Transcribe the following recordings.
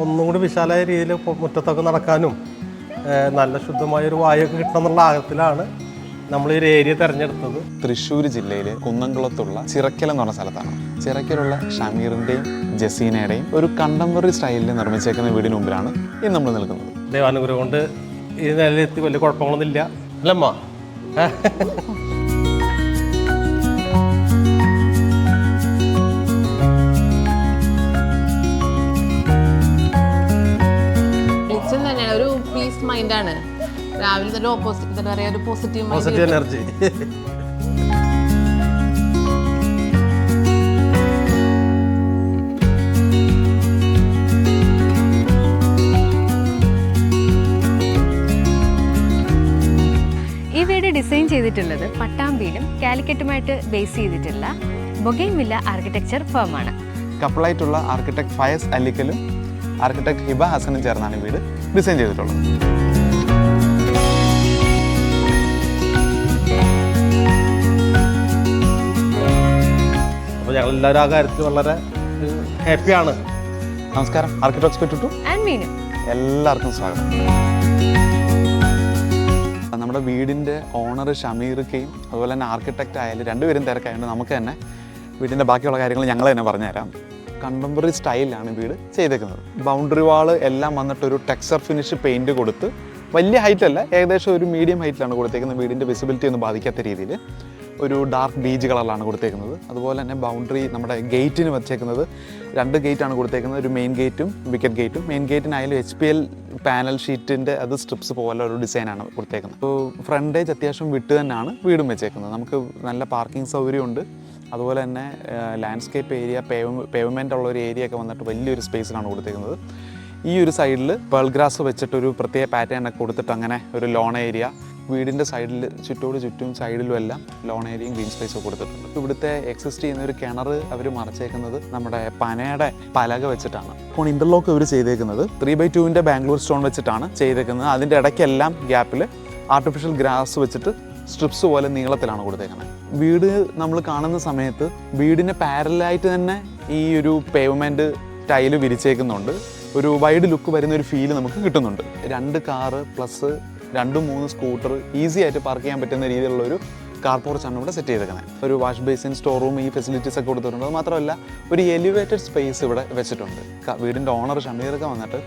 ഒന്നും കൂടി വിശാലമായ രീതിയിൽ മുറ്റത്തൊക്കെ നടക്കാനും നല്ല ശുദ്ധമായ ഒരു കിട്ടണമെന്നുള്ള കിട്ടണം എന്നുള്ള ആഗ്രഹത്തിലാണ് നമ്മൾ ഈ ഒരു ഏരിയ തിരഞ്ഞെടുത്തത്. തൃശ്ശൂർ ജില്ലയിൽ കുന്നംകുളത്തുള്ള ചിറക്കൽ എന്ന് പറഞ്ഞ സ്ഥലത്താണ്. ചിറക്കലുള്ള ഷമീറിന്റെയും ജസീനയുടെയും ഒരു കണ്ടംപററി സ്റ്റൈലിൽ നിർമ്മിച്ചേക്കുന്ന വീടിന് മുമ്പിലാണ് ഇന്ന് നമ്മൾ നിൽക്കുന്നത്. ദൈവാനുഗ്രഹം കൊണ്ട് ഈ നിലയിലെത്തി വലിയ കുഴപ്പങ്ങളൊന്നുമില്ല. അല്ലമ്മ. പീസ് മൈൻഡാണ് രാവിലെ തന്നെ ഓപ്പോസിറ്റ് എന്താ പറയാ ഒരു പോസിറ്റീവ് മൈൻഡ് പോസിറ്റീവ് എനർജി ഈ വീട് ഡിസൈൻ ചെയ്തിട്ടുള്ളത് പട്ടാമ്പിയിലും കാലിക്കറ്റുമായിട്ട് ബേസ് ചെയ്തിട്ടുള്ള ബൊഗൈമില്ല ആർക്കിടെക്ചർ ഫേമാണ് കപ്പിളായിട്ടുള്ള ആർക്കിടെക്ട് ഫയസ് അല്ലിക്കലും ആർക്കിടെക്ട് ഹിബ ഹസനും ചേർന്നാണ് വീട് ഡിസൈൻ ചെയ്തിട്ടുള്ളത്. അപ്പോൾ ഞങ്ങൾ എല്ലാവരും ആ കാര്യത്തിൽ വളരെ ഹാപ്പിയാണ്. നമസ്കാരം. ആർക്കിടെക്ട് കിട്ടിട്ടു ആൻഡ് മീനു എല്ലാവർക്കും സ്വാഗതം. നമ്മുടെ വീടിന്റെ ഓണർ ഷമീർക്കയും അതുപോലെ തന്നെ ആർക്കിടെക്റ്റ് ആയാലും രണ്ടുപേരും തിരക്കായതുകൊണ്ട് നമുക്ക് തന്നെ വീടിന്റെ ബാക്കിയുള്ള കാര്യങ്ങൾ ഞങ്ങൾ തന്നെ പറഞ്ഞുതരാം. കണ്ടംപററി സ്റ്റൈലാണ് വീട് ചെയ്തേക്കുന്നത്. ബൗണ്ടറി വാൾ എല്ലാം വന്നിട്ട് ഒരു ടെക്സർ ഫിനിഷ് പെയിന്റ് കൊടുത്ത് വലിയ ഹൈറ്റ് അല്ല ഏകദേശം ഒരു മീഡിയം ഹൈറ്റിലാണ് കൊടുത്തേക്കുന്നത് വീടിന്റെ വിസിബിലിറ്റി ഒന്നും ബാധിക്കാത്ത രീതിയിൽ. ഒരു ഡാർക്ക് ബീജ് കളറിലാണ് കൊടുത്തേക്കുന്നത്. അതുപോലെ തന്നെ ബൗണ്ടറി നമ്മുടെ ഗേറ്റിന് വെച്ചേക്കുന്നത് രണ്ട് ഗേറ്റാണ് കൊടുത്തേക്കുന്നത്. ഒരു മെയിൻ ഗേറ്റും വിക്കറ്റ് ഗേറ്റും മെയിൻ ഗേറ്റിനായാലും എച്ച് പി എൽ പാനൽ ഷീറ്റിന്റെ അത് സ്ട്രിപ്സ് പോലെ ഒരു ഡിസൈനാണ് കൊടുത്തേക്കുന്നത്. ഫ്രണ്ടേജ് അത്യാവശ്യം വിട്ട് തന്നെയാണ് വീടും വെച്ചേക്കുന്നത്. നമുക്ക് നല്ല പാർക്കിംഗ് സൗകര്യമുണ്ട്. അതുപോലെ തന്നെ ലാൻഡ്സ്കേപ്പ് ഏരിയ പേവ് പേവ്മെന്റ് ഉള്ള ഒരു ഏരിയ ഒക്കെ വന്നിട്ട് വലിയൊരു സ്പേസിലാണ് കൊടുത്തിരിക്കുന്നത്. ഈ ഒരു സൈഡിൽ പേൾ ഗ്രാസ് വെച്ചിട്ടൊരു പ്രത്യേക പാറ്റേൺ ഒക്കെ കൊടുത്തിട്ട് അങ്ങനെ ഒരു ലോൺ ഏരിയ വീടിന്റെ സൈഡിൽ ചുറ്റോട് ചുറ്റും സൈഡിലും എല്ലാം ലോൺ ഏരിയയും ഗ്രീൻ സ്പേസും കൊടുത്തിട്ടുണ്ട്. ഇവിടുത്തെ എക്സിസ്റ്റ് ചെയ്യുന്ന ഒരു കിണർ അവർ മറച്ചേക്കുന്നത് നമ്മുടെ പനയുടെ പലക വെച്ചിട്ടാണ്. അപ്പോൾ ഇന്റർലോക്ക് ഇവർ ചെയ്തേക്കുന്നത്. ത്രീ ബൈ ടുവിന്റെ ബാംഗ്ലൂർ സ്റ്റോൺ വെച്ചിട്ടാണ് ചെയ്തേക്കുന്നത്. അതിന്റെ ഇടയ്ക്കെല്ലാം ഗ്യാപ്പിൽ ആർട്ടിഫിഷ്യൽ ഗ്രാസ് വെച്ചിട്ട് സ്ട്രിപ്സ് പോലെ നീളത്തിലാണ് കൊടുത്തേക്കുന്നത്. വീട് നമ്മൾ കാണുന്ന സമയത്ത് വീടിന് പാരലായിട്ട് തന്നെ ഈ ഒരു പേവ്മെന്റ് ടൈൽ വിരിച്ചേക്കുന്നുണ്ട്. ഒരു വൈഡ് ലുക്ക് വരുന്ന ഒരു ഫീൽ നമുക്ക് കിട്ടുന്നുണ്ട്. രണ്ട് കാറ് പ്ലസ് രണ്ട് മൂന്ന് സ്കൂട്ടർ ഈസി ആയിട്ട് പാർക്ക് ചെയ്യാൻ പറ്റുന്ന രീതിയിലുള്ള ഒരു കാർ പോർച്ചാണ് ഇവിടെ സെറ്റ് ചെയ്തേക്കുന്നത്. ഒരു വാഷ് ബേസിൻ സ്റ്റോർ റൂം ഈ ഫെസിലിറ്റീസ് ഒക്കെ കൊടുത്തിട്ടുണ്ട്. മാത്രമല്ല ഒരു എലിവേറ്റഡ് സ്പേസ് ഇവിടെ വെച്ചിട്ടുണ്ട്. വീടിന്റെ ഓണർ ഷമീറൊക്കെ വന്നിട്ട്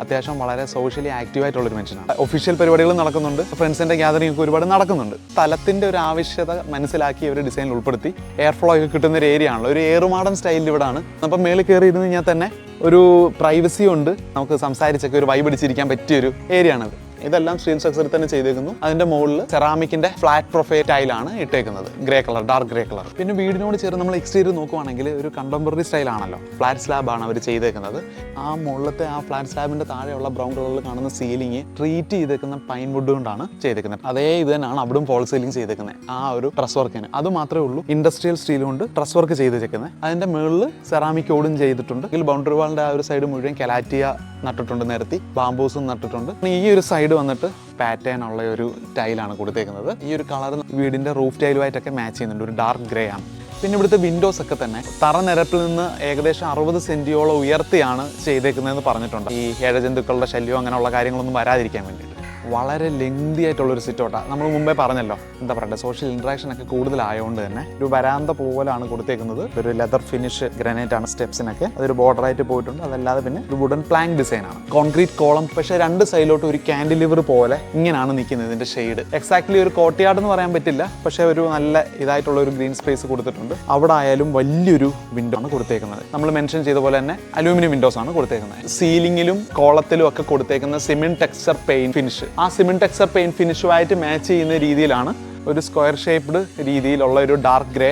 അത്യാവശ്യം വളരെ സോഷ്യലി ആക്റ്റീവ് ആയിട്ടുള്ളൊരു മനുഷ്യനാണ്. ഒഫീഷ്യൽ പരിപാടികൾ നടക്കുന്നുണ്ട്. ഫ്രണ്ട്സിന്റെ ഗ്യാതറിംഗ് ഒക്കെ ഒരുപാട് നടക്കുന്നുണ്ട്. സ്ഥലത്തിന്റെ ഒരു ആവശ്യത മനസ്സിലാക്കി ഒരു ഡിസൈനിൽ ഉൾപ്പെടുത്തി. എയർ ഫ്ലോ ഒക്കെ കിട്ടുന്ന ഒരു ഏരിയ ആണല്ലോ. ഒരു ഏറുമാടൻ സ്റ്റൈലിൽ ഇവിടാണ്. അപ്പം മേളിൽ കയറി ഇരുന്ന് കഴിഞ്ഞാൽ തന്നെ ഒരു പ്രൈവസി ഉണ്ട്. നമുക്ക് സംസാരിച്ചൊക്കെ ഒരു വൈബ് അടിച്ചിരിക്കാൻ പറ്റിയ ഒരു ഏരിയ ആണത്. ഇതെല്ലാം സ്റ്റീൽ സ്ട്രക്ചറിൽ തന്നെ ചെയ്തേക്കുന്നു. അതിന്റെ മുകളിൽ സെറാമിക്കിന്റെ ഫ്ലാറ്റ് പ്രൊഫൈൽ ടൈലാണ് ഇട്ടേക്കുന്നത്. Grey colour dark grey colour പിന്നെ വീടിനോട് ചേർന്ന് നമ്മൾ എക്സ്റ്റീരിയർ നോക്കുവാണെങ്കിൽ ഒരു കണ്ടംപററി സ്റ്റൈൽ ആണല്ലോ. ഫ്ലാറ്റ് സ്ലാബ് ആണ് അവർ ചെയ്തേക്കുന്നത്. ആ മുകളിലത്തെ ആ ഫ്ലാറ്റ് സ്ലാബിന്റെ താഴെയുള്ള ബ്രൗൺ കളറിൽ കാണുന്ന സീലിംഗ് ട്രീറ്റ് ചെയ്തേക്കുന്ന പൈൻ വുഡ് കൊണ്ടാണ് ചെയ്തേക്കുന്നത്. അതേ ഇത് തന്നെയാണ് അവിടും ഫോൾ സീലിംഗ് ചെയ്തേക്കുന്നത്. ആ ഒരു ട്രസ് വർക്കിന് അത് മാത്രമേ ഉള്ളൂ ഇൻഡസ്ട്രിയൽ സ്റ്റീൽ കൊണ്ട് ട്രസ് വർക്ക് ചെയ്തേക്കുന്നത്. അതിന്റെ മുകളിൽ സെറാമിക് ഓടും ചെയ്തിട്ടുണ്ട്. ബൗണ്ടറി വാളിന്റെ ആ ഒരു സൈഡ് മുഴുവൻ കലാറ്റിയ നട്ടിട്ടുണ്ട് നിരത്തി. ബാംബൂസും നട്ടിട്ടുണ്ട്. ഈ ഒരു സൈഡ് വന്നിട്ട് പാറ്റേൺ ഉള്ള ഒരു ടൈലാണ് കൊടുത്തേക്കുന്നത്. ഈ ഒരു കളർ വീടിന്റെ റൂഫ് ടൈലുമായിട്ടൊക്കെ മാച്ച് ചെയ്യുന്നുണ്ട്. ഒരു ഡാർക്ക് ഗ്രേ ആണ്. പിന്നെ ഇവിടുത്തെ വിൻഡോസ് ഒക്കെ തന്നെ തറ നിരപ്പിൽ നിന്ന് ഏകദേശം അറുപത് സെന്റിയോളം ഉയർത്തിയാണ് ചെയ്തേക്കുന്നതെന്ന് പറഞ്ഞിട്ടുണ്ട്. ഈ ഏഴജന്തുക്കളുടെ ശല്യം അങ്ങനെയുള്ള കാര്യങ്ങളൊന്നും വരാതിരിക്കാൻ വേണ്ടിയിട്ട്. വളരെ ലെങ്തി ആയിട്ടുള്ളൊരു സിറ്റോട്ടാണ് നമ്മൾ മുമ്പേ പറഞ്ഞല്ലോ എന്താ പറയുക സോഷ്യൽ ഇൻട്രാക്ഷൻ ഒക്കെ കൂടുതലായതുകൊണ്ട് തന്നെ ഒരു വരാന്ത പോലാണ് കൊടുത്തേക്കുന്നത്. ഒരു ലെതർ ഫിനിഷ് ഗ്രാനൈറ്റ് ആണ് സ്റ്റെപ്സിനൊക്കെ അതൊരു ബോർഡർ ആയിട്ട് പോയിട്ടുണ്ട്. അതല്ലാതെ പിന്നെ ഒരു വുഡൻ പ്ലാങ്ക് ഡിസൈൻ ആണ്. കോൺക്രീറ്റ് കോളം പക്ഷേ രണ്ട് സൈഡിലോട്ട് ഒരു കാൻഡിലിവർ പോലെ ഇങ്ങനെയാണ് നിൽക്കുന്നത് ഇതിന്റെ ഷെയ്ഡ് എക്സാക്ട്ലി ഒരു കോട്ടയാട് എന്ന് പറയാൻ പറ്റില്ല പക്ഷേ ഒരു നല്ല ഇതായിട്ടുള്ള ഒരു ഗ്രീൻ സ്പേസ് കൊടുത്തിട്ടുണ്ട്. അവിടെ ആയാലും വലിയൊരു വിൻഡോ ആണ് കൊടുത്തേക്കുന്നത്. നമ്മൾ മെൻഷൻ ചെയ്ത പോലെ തന്നെ അലൂമിനിയം വിൻഡോസ് ആണ് കൊടുത്തേക്കുന്നത്. സീലിംഗിലും കോളത്തിലും ഒക്കെ കൊടുത്തേക്കുന്ന സിമെന്റ് ടെക്സ്ചർ പെയിന്റ് ഫിനിഷ് ആ സിമെന്റ് ടെക്സർ പെയിന്റ് ഫിനിഷുമായിട്ട് മാച്ച് ചെയ്യുന്ന രീതിയിലാണ് ഒരു സ്ക്വയർ ഷേപ്ഡ് രീതിയിലുള്ള ഒരു ഡാർക്ക് ഗ്രേ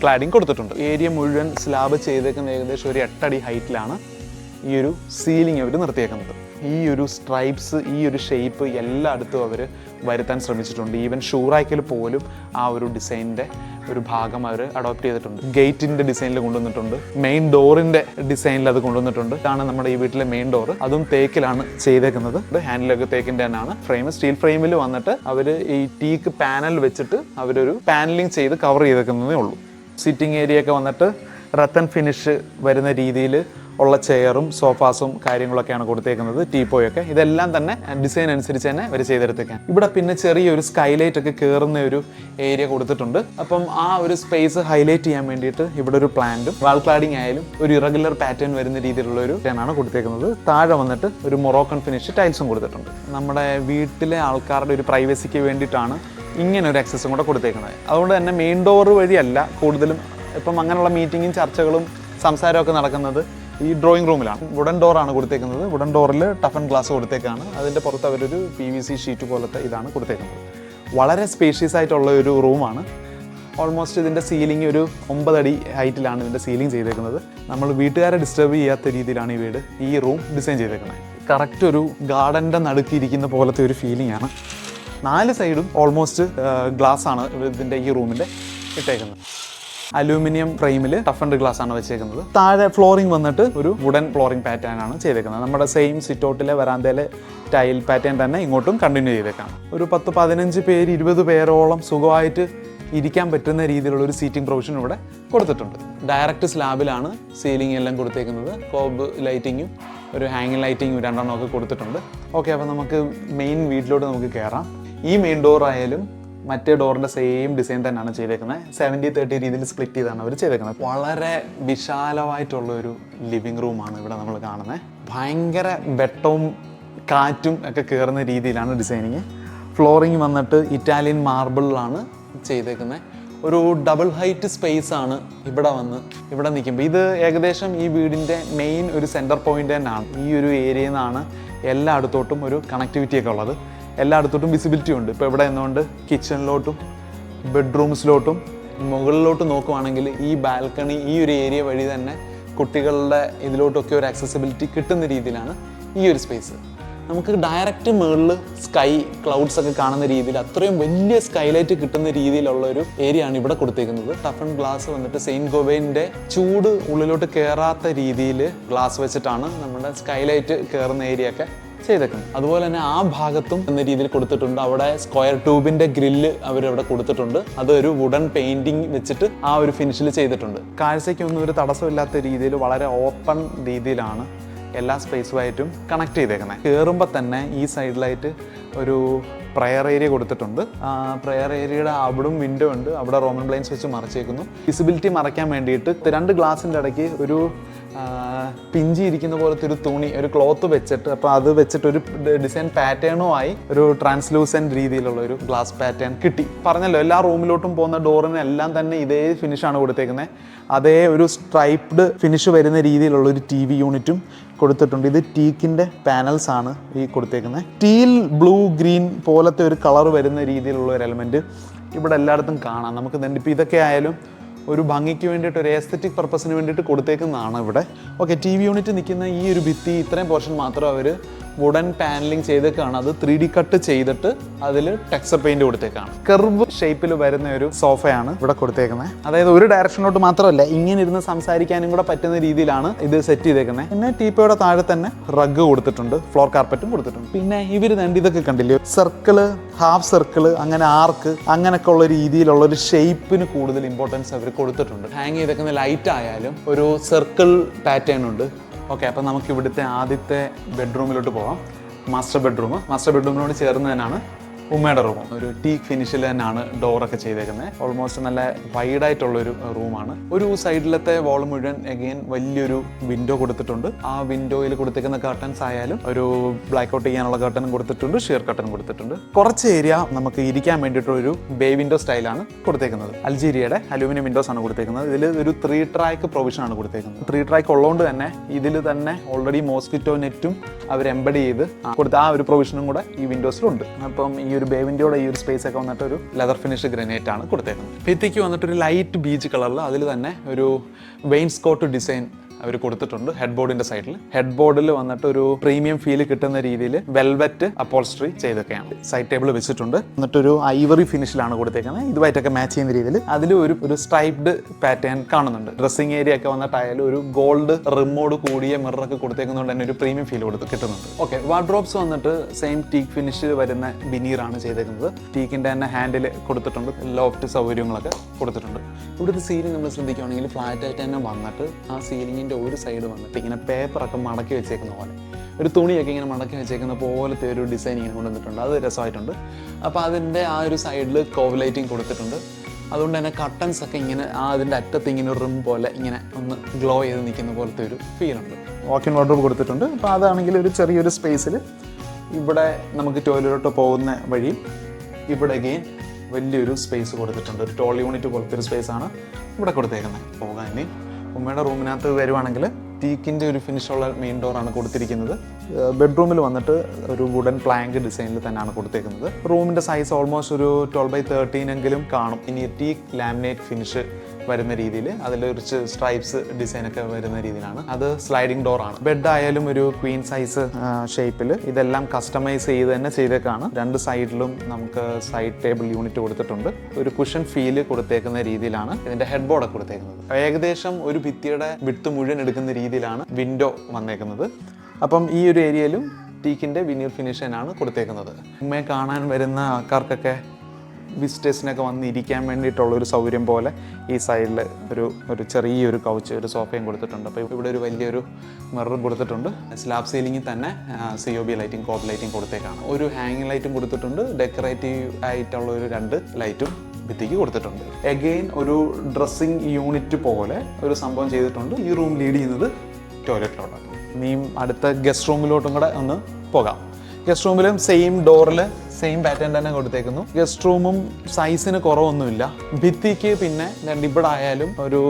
ക്ലാഡിങ് കൊടുത്തിട്ടുണ്ട്. ഏരിയ മുഴുവൻ സ്ലാബ് ചെയ്തേക്കുന്ന ഏകദേശം ഒരു എട്ടടി ഹൈറ്റിലാണ് ഈ ഒരു സീലിംഗ് അവർ നിർത്തിയേക്കുന്നത്. ഈ ഒരു സ്ട്രൈപ്സ് ഈ ഒരു ഷേപ്പ് എല്ലായിടത്തും അവർ വരുത്താൻ ശ്രമിച്ചിട്ടുണ്ട്. ഈവൻ ഷൂറായ്ക്കൽ പോലും ആ ഒരു ഡിസൈനിന്റെ ഒരു ഭാഗം അവർ അഡോപ്റ്റ് ചെയ്തിട്ടുണ്ട്. ഗേറ്റിന്റെ ഡിസൈനിൽ കൊണ്ടുവന്നിട്ടുണ്ട്. മെയിൻ ഡോറിന്റെ ഡിസൈനിൽ അത് കൊണ്ടുവന്നിട്ടുണ്ട്. ഇതാണ് നമ്മുടെ ഈ വീട്ടിലെ മെയിൻ ഡോർ അതും തേക്കിലാണ് ചെയ്തേക്കുന്നത്. ഹാൻഡിലൊക്കെ തേക്കിന്റെ തന്നെയാണ് ഫ്രെയിം സ്റ്റീൽ ഫ്രെയിമിൽ വന്നിട്ട് അവർ ഈ ടീക്ക് പാനൽ വെച്ചിട്ട് അവരൊരു പാനലിംഗ് ചെയ്ത് കവർ ചെയ്തേക്കുന്നതേ ഉള്ളൂ. സിറ്റിംഗ് ഏരിയ ഒക്കെ വന്നിട്ട് റത്തൻ ഫിനിഷ് വരുന്ന രീതിയിൽ ഉള്ള ചെയറും സോഫാസും കാര്യങ്ങളൊക്കെയാണ് കൊടുത്തേക്കുന്നത് ടീപ്പോയൊക്കെ. ഇതെല്ലാം തന്നെ ഡിസൈൻ അനുസരിച്ച് തന്നെ അവർ ചെയ്തെടുത്തേക്കാൻ ഇവിടെ പിന്നെ ചെറിയൊരു സ്കൈലൈറ്റ് ഒക്കെ കയറുന്ന ഒരു ഏരിയ കൊടുത്തിട്ടുണ്ട്. അപ്പം ആ ഒരു സ്പേസ് ഹൈലൈറ്റ് ചെയ്യാൻ വേണ്ടിയിട്ട് ഇവിടെ ഒരു പ്ലാന്റും വാൾ ക്ലാഡിംഗ് ആയാലും ഒരു ഇറഗുലർ പാറ്റേൺ വരുന്ന രീതിയിലുള്ള ഒരു ആണ് കൊടുത്തേക്കുന്നത്. താഴെ വന്നിട്ട് ഒരു മൊറോക്കൺ ഫിനിഷ് ടൈൽസും കൊടുത്തിട്ടുണ്ട്. നമ്മുടെ വീട്ടിലെ ആൾക്കാരുടെ ഒരു പ്രൈവസിക്ക് വേണ്ടിയിട്ടാണ് ഇങ്ങനെ ഒരു ആക്സസും കൂടെ കൊടുത്തേക്കുന്നത്. അതുകൊണ്ട് തന്നെ മെയിൻ ഡോർ വഴിയല്ല കൂടുതലും ഇപ്പം അങ്ങനെയുള്ള മീറ്റിങ്ങും ചർച്ചകളും സംസാരമൊക്കെ നടക്കുന്നത് ഈ ഡ്രോയിങ് റൂമിലാണ് വുഡൻ ഡോറാണ് കൊടുത്തേക്കുന്നത്. വുഡൻ ഡോറിൽ ടഫൻ ഗ്ലാസ് കൊടുത്തേക്കാണ്. അതിന്റെ പുറത്ത് അവരൊരു പി വി സി ഷീറ്റ് പോലത്തെ ഇതാണ് കൊടുത്തേക്കുന്നത്. വളരെ സ്പേഷ്യസ് ആയിട്ടുള്ള ഒരു റൂമാണ് ഓൾമോസ്റ്റ് ഇതിന്റെ സീലിംഗ് ഒരു ഒമ്പതടി ഹൈറ്റിലാണ് ഇതിന്റെ സീലിംഗ് ചെയ്തേക്കുന്നത്. നമ്മൾ വീട്ടുകാരെ ഡിസ്റ്റർബ് ചെയ്യാത്ത രീതിയിലാണ് ഈ വീട് ഈ റൂം ഡിസൈൻ ചെയ്തേക്കുന്നത്. കറക്റ്റ് ഒരു ഗാർഡന്റെ നടുക്കിയിരിക്കുന്ന പോലത്തെ ഒരു ഫീലിംഗ് ആണ്. നാല് സൈഡും ഓൾമോസ്റ്റ് ഗ്ലാസ് ആണ് ഇതിന്റെ ഈ റൂമിന്റെ ഇട്ടേക്കുന്നത്. അലൂമിനിയം ഫ്രെയിമിൽ ടഫൻഡ് ഗ്ലാസ് ആണ് വെച്ചേക്കുന്നത്. താഴെ ഫ്ലോറിംഗ് വന്നിട്ട് ഒരു വുഡൻ ഫ്ലോറിംഗ് പാറ്റേൺ ആണ് ചെയ്തേക്കുന്നത്. നമ്മുടെ സെയിം സിറ്റൗട്ടിലെ വരാന്തയിലെ ടൈൽ പാറ്റേൺ തന്നെ ഇങ്ങോട്ടും കണ്ടിന്യൂ ചെയ്തേക്കാം ഒരു പത്ത് പതിനഞ്ച് പേര് ഇരുപത് പേരോളം സുഖമായിട്ട് ഇരിക്കാൻ പറ്റുന്ന രീതിയിലുള്ള ഒരു സീറ്റിംഗ് പ്രൊവിഷൻ ഇവിടെ കൊടുത്തിട്ടുണ്ട്. ഡയറക്റ്റ് സ്ലാബിലാണ് സീലിംഗ് എല്ലാം കൊടുത്തേക്കുന്നത്. കോബ് ലൈറ്റിങ്ങും ഒരു ഹാങ്ങിങ് ലൈറ്റിങ്ങും രണ്ടെണ്ണം ഒക്കെ കൊടുത്തിട്ടുണ്ട്. ഓക്കെ അപ്പോൾ നമുക്ക് മെയിൻ വീട്ടിലോട്ട് നമുക്ക് കയറാം ഈ മെയിൻ ഡോർ ആയാലും മറ്റേ ഡോറിന്റെ സെയിം ഡിസൈൻ തന്നെയാണ് ചെയ്തേക്കുന്നത്. സെവന്റി തേർട്ടി രീതിയിൽ സ്പ്ലിറ്റ് ചെയ്താണ് അവർ ചെയ്തേക്കുന്നത്. വളരെ വിശാലമായിട്ടുള്ള ഒരു ലിവിങ് റൂമാണ് ഇവിടെ നമ്മൾ കാണുന്നത്. ഭയങ്കര വെട്ടവും കാറ്റും ഒക്കെ കയറുന്ന രീതിയിലാണ് ഡിസൈനിങ് ഫ്ലോറിങ് വന്നിട്ട് ഇറ്റാലിയൻ മാർബിളിലാണ് ചെയ്തേക്കുന്നത്. ഒരു ഡബിൾ ഹൈറ്റ് സ്പേസ് ആണ് ഇവിടെ വന്ന് ഇവിടെ നിൽക്കുമ്പോൾ. ഇത് ഏകദേശം ഈ വീടിന്റെ മെയിൻ ഒരു സെന്റർ പോയിന്റ് തന്നെയാണ്. ഈ ഒരു ഏരിയയിൽ നിന്നാണ് എല്ലായിടത്തോട്ടും ഒരു കണക്ടിവിറ്റി ഒക്കെ ഉള്ളത്. എല്ലായിടത്തോട്ടും വിസിബിലിറ്റി ഉണ്ട്. ഇപ്പോൾ ഇവിടെ നിന്നുകൊണ്ട്? കിച്ചണിലോട്ടും ബെഡ്റൂംസിലോട്ടും മുകളിലോട്ട് നോക്കുവാണെങ്കിൽ ഈ ബാൽക്കണി ഈ ഒരു ഏരിയ വഴി തന്നെ കുട്ടികളുടെ ഇതിലോട്ടൊക്കെ ഒരു ആക്സസിബിലിറ്റി കിട്ടുന്ന രീതിയിലാണ് ഈ ഒരു സ്പേസ് നമുക്ക് ഡയറക്റ്റ് മുകളിൽ സ്കൈ ക്ലൗഡ്സ് ഒക്കെ കാണുന്ന രീതിയിൽ അത്രയും വലിയ സ്കൈലൈറ്റ് കിട്ടുന്ന രീതിയിലുള്ള ഒരു ഏരിയ ആണ് ഇവിടെ കൊടുത്തേക്കുന്നത്. ടഫൺ ഗ്ലാസ് വന്നിട്ട് സെയിന്റ് ഗോവയിന്റെ ചൂട് ഉള്ളിലോട്ട് കയറാത്ത രീതിയിൽ ഗ്ലാസ് വെച്ചിട്ടാണ് നമ്മുടെ സ്കൈലൈറ്റ് കയറുന്ന ഏരിയ ഒക്കെ ചെയ്തേക്കുന്നത് അതുപോലെ തന്നെ ആ ഭാഗത്തും എന്ന രീതിയിൽ കൊടുത്തിട്ടുണ്ട്. അവിടെ സ്ക്വയർ ട്യൂബിന്റെ ഗ്രില്ല് അവരവിടെ കൊടുത്തിട്ടുണ്ട്. അതൊരു വുഡൻ പെയിന്റിംഗ് വെച്ചിട്ട് ആ ഒരു ഫിനിഷിൽ ചെയ്തിട്ടുണ്ട്. കാഴ്ചയ്ക്കൊന്നും ഒരു തടസ്സമില്ലാത്ത രീതിയിൽ വളരെ ഓപ്പൺ രീതിയിലാണ് എല്ലാ സ്പേസുമായിട്ടും കണക്ട് ചെയ്തേക്കുന്നത്. കയറുമ്പോൾ തന്നെ ഈ സൈഡിലായിട്ട് ഒരു പ്രയർ ഏരിയ കൊടുത്തിട്ടുണ്ട്. പ്രയർ ഏരിയയുടെ അവിടും വിൻഡോ ഉണ്ട്. അവിടെ റോമൻ ബ്ലൈൻസ് വെച്ച് മറച്ചേക്കുന്നു. വിസിബിലിറ്റി മറയ്ക്കാൻ വേണ്ടിയിട്ട് രണ്ട് ഗ്ലാസിന്റെ ഇടയ്ക്ക് ഒരു ആ, പിഞ്ചി ഇരിക്കുന്ന പോലത്തെ ഒരു തുണി ഒരു ക്ലോത്ത് വെച്ചിട്ട് അപ്പോൾ അത് വെച്ചിട്ട് ഒരു ഡിസൈൻ പാറ്റേണുമായി ഒരു ട്രാൻസ്ലൂസന്റ് രീതിയിലുള്ള ഒരു ഗ്ലാസ് പാറ്റേൺ കിട്ടി. പറഞ്ഞല്ലോ എല്ലാ റൂമിലോട്ടും പോകുന്ന ഡോറിന് എല്ലാം തന്നെ ഇതേ ഫിനിഷാണ് കൊടുത്തേക്കുന്നത് അതേ ഒരു സ്ട്രൈപ്ഡ് ഫിനിഷ് വരുന്ന രീതിയിലുള്ള ഒരു ടി വി യൂണിറ്റും കൊടുത്തിട്ടുണ്ട്. ഇത് ടീക്കിന്റെ പാനൽസ് ആണ് ഈ കൊടുത്തേക്കുന്നത് ടീൽ ബ്ലൂ ഗ്രീൻ പോലത്തെ ഒരു കളർ വരുന്ന രീതിയിലുള്ള ഒരു എലമെന്റ് ഇവിടെ എല്ലായിടത്തും കാണാം. നമുക്ക് തന്നെ ഇതൊക്കെ ആയാലും ഒരു ഭംഗിക്ക് വേണ്ടിയിട്ട് ഒരു എസ്തറ്റിക് പർപ്പസിന് വേണ്ടിയിട്ട് കൊടുത്തേക്കുന്നതാണ് ഇവിടെ. ഓക്കെ ടി വി യൂണിറ്റ് നിൽക്കുന്ന ഈ ഒരു ഭിത്തി ഇത്രയും പോർഷൻ മാത്രം അവർ വുഡൻ പാനലിംഗ് ചെയ്തേക്കാണ്. അത് ത്രീ ഡി കട്ട് ചെയ്തിട്ട് അതിൽ ടെക്സർ പെയിന്റ് കൊടുത്തേക്കാണ്. കർവ് ഷേപ്പിൽ വരുന്ന ഒരു സോഫയാണ് ഇവിടെ കൊടുത്തേക്കുന്നത് അതായത് ഒരു ഡയറക്ഷനിലോട്ട് മാത്രമല്ല ഇങ്ങനെ ഇരുന്ന് സംസാരിക്കാനും കൂടെ പറ്റുന്ന രീതിയിലാണ് ഇത് സെറ്റ് ചെയ്തേക്കുന്നത് പിന്നെ ടീപ്പയുടെ താഴെ തന്നെ റഗ് കൊടുത്തിട്ടുണ്ട് ഫ്ലോർ കാർപ്പറ്റും കൊടുത്തിട്ടുണ്ട്. പിന്നെ ഇവർ രണ്ട് ഇതൊക്കെ കണ്ടില്ലേ? സർക്കിൾ ഹാഫ് സർക്കിൾ അങ്ങനെ ആർക്ക് അങ്ങനെയൊക്കെ ഉള്ള രീതിയിലുള്ള ഒരു ഷേപ്പിന് കൂടുതൽ ഇമ്പോർട്ടൻസ് അവർ കൊടുത്തിട്ടുണ്ട്. ഹാങ് ചെയ്തേക്കുന്ന ലൈറ്റ് ആയാലും ഒരു സർക്കിൾ പാറ്റേൺ ഉണ്ട്. ഓക്കെ അപ്പം നമുക്ക് ഇവിടുത്തെ ആദ്യത്തെ ബെഡ്റൂമിലോട്ട് പോവാം. മാസ്റ്റർ ബെഡ്റൂം മാസ്റ്റർ ബെഡ്റൂമിനോട് ചേർന്ന് തന്നെയാണ് ഉമ്മയുടെ റൂം ഒരു ടീക്ക് ഫിനിഷിൽ തന്നെയാണ് ഡോറൊക്കെ ചെയ്തേക്കുന്നത് ഓൾമോസ്റ്റ് നല്ല വൈഡായിട്ടുള്ളൊരു റൂമാണ് ഒരു സൈഡിലത്തെ വാൾ മുഴുവൻ അഗെയിൻ വലിയൊരു വിൻഡോ കൊടുത്തിട്ടുണ്ട്. ആ വിൻഡോയിൽ കൊടുത്തേക്കുന്ന കർട്ടൻസ് ആയാലും ഒരു ബ്ലാക്ക് ഔട്ട് ചെയ്യാനുള്ള കർട്ടനും കൊടുത്തിട്ടുണ്ട് ഷിയർ കർട്ടൻ കൊടുത്തിട്ടുണ്ട്. കുറച്ച് ഏരിയ നമുക്ക് ഇരിക്കാൻ വേണ്ടിയിട്ടുള്ള ഒരു ബേ വിൻഡോ സ്റ്റൈലാണ് കൊടുത്തേക്കുന്നത്. അൽജീരിയയുടെ അലൂമിനിയം വിൻഡോസ് ആണ് കൊടുത്തേക്കുന്നത്. ഇതിൽ ഒരു ത്രീ ട്രാക്ക് പ്രൊവിഷൻ ആണ് കൊടുത്തേക്കുന്നത്. ത്രീ ട്രാക്ക് ഉള്ളതുകൊണ്ട് തന്നെ ഇതിൽ തന്നെ ഓൾറെഡി മോസ്കിറ്റോ നെറ്റും അവർ എംബഡ് ചെയ്ത് കൊടുത്ത ആ ഒരു പ്രൊവിഷനും കൂടെ ഈ വിൻഡോസിലുണ്ട് അപ്പം ഈ ഒരു ബേവിന്റെയോടെ ഈ ഒരു സ്പേസ് ഒക്കെ വന്നിട്ട് ഒരു ലെതർ ഫിനിഷ് ഗ്രനേറ്റ് ആണ് കൊടുത്തേക്കുന്നത്. ഭിത്തിക്ക് വന്നിട്ട് ഒരു ലൈറ്റ് ബീച്ച് കളറിൽ അതിൽ തന്നെ ഒരു വെയിൻസ്കോട്ട് ഡിസൈൻ അവർ കൊടുത്തിട്ടുണ്ട് ഹെഡ് ബോർഡിന്റെ സൈഡിൽ ഹെഡ് ബോർഡിൽ വന്നിട്ട് ഒരു പ്രീമിയം ഫീൽ കിട്ടുന്ന രീതിയിൽ വെൽവെറ്റ് അപ്പോൾസ്ട്രി ചെയ്തൊക്കെയാണ്. സൈഡ് ടേബിൾ വെച്ചിട്ടുണ്ട്. എന്നിട്ടൊരു ഐവറി ഫിനിഷിലാണ് കൊടുത്തേക്കുന്നത്. ഇതുമായിട്ടൊക്കെ മാച്ച് ചെയ്യുന്ന രീതിയിൽ അതിൽ ഒരു ഒരു സ്ട്രൈപ്ഡ് പാറ്റേൺ കാണുന്നുണ്ട്. ഡ്രസ്സിംഗ് ഏരിയ ഒക്കെ വന്നിട്ടായാലും ഒരു ഗോൾഡ് റിമോട് കൂടിയ മിററൊക്കെ കൊടുത്തേക്കുന്നതുകൊണ്ട് തന്നെ ഒരു പ്രീമിയം ഫീൽ കൊടുത്ത് കിട്ടുന്നുണ്ട്. ഓക്കെ വാർഡ്രോബ്സ് വന്നിട്ട് സെയിം ടീക്ക് ഫിനിഷിൽ വരുന്ന ബിനീറാണ് ചെയ്തേക്കുന്നത്. ടീക്കിന്റെ തന്നെ ഹാൻഡിൽ കൊടുത്തിട്ടുണ്ട്. ലോഫ്റ്റ് സൗകര്യങ്ങളൊക്കെ കൊടുത്തിട്ടുണ്ട്. ഇവിടുത്തെ സീലിംഗ് നമ്മൾ ശ്രദ്ധിക്കുകയാണെങ്കിൽ ഫ്ലാറ്റ് ആയിട്ട് തന്നെ വന്നിട്ട് ആ സീലിംഗിന്റെ ഇതിന്റെ ഒരു സൈഡ് വന്നിട്ട് ഇങ്ങനെ പേപ്പറൊക്കെ മടക്കി വെച്ചേക്കുന്ന പോലെ. ഒരു തുണിയൊക്കെ ഇങ്ങനെ മടക്കി വെച്ചേക്കുന്ന പോലത്തെ ഒരു ഡിസൈൻ ഇങ്ങനെ കൊണ്ടുവന്നിട്ടുണ്ട് അത് രസമായിട്ടുണ്ട്. അപ്പോൾ അതിന്റെ ആ ഒരു സൈഡിൽ കോവ് ലൈറ്റിംഗ് കൊടുത്തിട്ടുണ്ട്. അതുകൊണ്ട് തന്നെ കട്ടൻസ് ഒക്കെ ഇങ്ങനെ ആ അതിന്റെ അറ്റത്ത് ഇങ്ങനെ ഒരു റിം പോലെ ഇങ്ങനെ ഒന്ന് ഗ്ലോ ചെയ്ത് നിൽക്കുന്ന പോലത്തെ ഒരു ഫീൽ ഉണ്ട്. വാക്കിൻ വാർഡ്രോബ് കൊടുത്തിട്ടുണ്ട്. അപ്പോൾ അതാണെങ്കിൽ ഒരു ചെറിയൊരു സ്പേസിൽ ഇവിടെ നമുക്ക് ടോയ്ലറ്റോട്ട് പോകുന്ന വഴി ഇവിടെ അഗെയിൻ വലിയൊരു സ്പേസ് കൊടുത്തിട്ടുണ്ട്. ഒരു ടോൾ യൂണിറ്റ് പോലത്തെ ഒരു സ്പേസ് ആണ് ഇവിടെ കൊടുത്തേക്കുന്നത്. പോകാൻ ഉമ്മയുടെ റൂമിനകത്ത് വരുവാണെങ്കിൽ ടീക്കിന്റെ ഒരു ഫിനിഷുള്ള മെയിൻ ഡോറാണ് കൊടുത്തിരിക്കുന്നത്. ബെഡ്റൂമിൽ വന്നിട്ട് ഒരു വുഡൻ പ്ലാങ്ക് ഡിസൈനിൽ തന്നെയാണ് കൊടുത്തേക്കുന്നത്. റൂമിന്റെ സൈസ് ഓൾമോസ്റ്റ് ഒരു ട്വൽവ് ബൈ തേർട്ടീൻ എങ്കിലും കാണും. ഇനി ടീക്ക് ലാമിനേറ്റ് ഫിനിഷ് വരുന്ന രീതിയിൽ അതിൽ കുറച്ച് സ്ട്രൈപ്സ് ഡിസൈൻ ഒക്കെ വരുന്ന രീതിയിലാണ്. അത് സ്ലൈഡിംഗ് ഡോർ ആണ്. ബെഡ് ആയാലും ഒരു ക്വീൻ സൈസ് ഷേപ്പിൽ ഇതെല്ലാം കസ്റ്റമൈസ് ചെയ്ത് തന്നെ ചെയ്തേക്കാണ്. രണ്ട് സൈഡിലും നമുക്ക് സൈഡ് ടേബിൾ യൂണിറ്റ് കൊടുത്തിട്ടുണ്ട്. ഒരു കുഷൻ ഫീൽ കൊടുത്തേക്കുന്ന രീതിയിലാണ് ഇതിന്റെ ഹെഡ് ബോർഡ് കൊടുത്തേക്കുന്നത്. ഏകദേശം ഒരു ഭിത്തിയുടെ വിട്ട് മുഴുവൻ എടുക്കുന്ന രീതിയിലാണ് വിൻഡോ വന്നേക്കുന്നത്. അപ്പം ഈ ഒരു ഏരിയയിലും ടീക്കിന്റെ വിനീർ ഫിനിഷനാണ് കൊടുത്തേക്കുന്നത്. ഉമ്മയെ കാണാൻ വരുന്ന ആൾക്കാർക്കൊക്കെ വിസിറ്റേഴ്സിനൊക്കെ വന്ന് ഇരിക്കാൻ വേണ്ടിയിട്ടുള്ള ഒരു സൗകര്യം പോലെ ഈ സൈഡിൽ ഒരു ഒരു ചെറിയൊരു കൗച്ച് ഒരു സോഫയും കൊടുത്തിട്ടുണ്ട്. അപ്പോൾ ഇവിടെ ഒരു വലിയൊരു മിററും കൊടുത്തിട്ടുണ്ട്. സ്ലാബ് സീലിംഗിൽ തന്നെ C O B lighting cove lighting കൊടുത്തേക്കാണ്. ഒരു ഹാങ്ങിങ് ലൈറ്റും കൊടുത്തിട്ടുണ്ട്. ഡെക്കറേറ്റീവ് ആയിട്ടുള്ള ഒരു രണ്ട് ലൈറ്റും ഭിത്തിക്ക് കൊടുത്തിട്ടുണ്ട്. എഗെയിൻ ഒരു ഡ്രസ്സിങ് യൂണിറ്റ് പോലെ ഒരു സംഭവം ചെയ്തിട്ടുണ്ട്. ഈ റൂം ലീഡ് ചെയ്യുന്നത് ടോയ്ലറ്റിലോട്ടാണ് ഇനിയും അടുത്ത ഗസ്റ്റ് റൂമിലോട്ടും കൂടെ ഒന്ന് പോകാം. ഗസ്റ്റ് റൂമിലും സെയിം ഡോറിൽ സെയിം പാറ്റേൺ തന്നെ കൊടുത്തേക്കുന്നു. ഗസ്റ്റ് റൂമും സൈസിന് കുറവൊന്നുമില്ല. ഭിത്തിക്ക് പിന്നെ ഇവിടെ ആയാലും ഒരു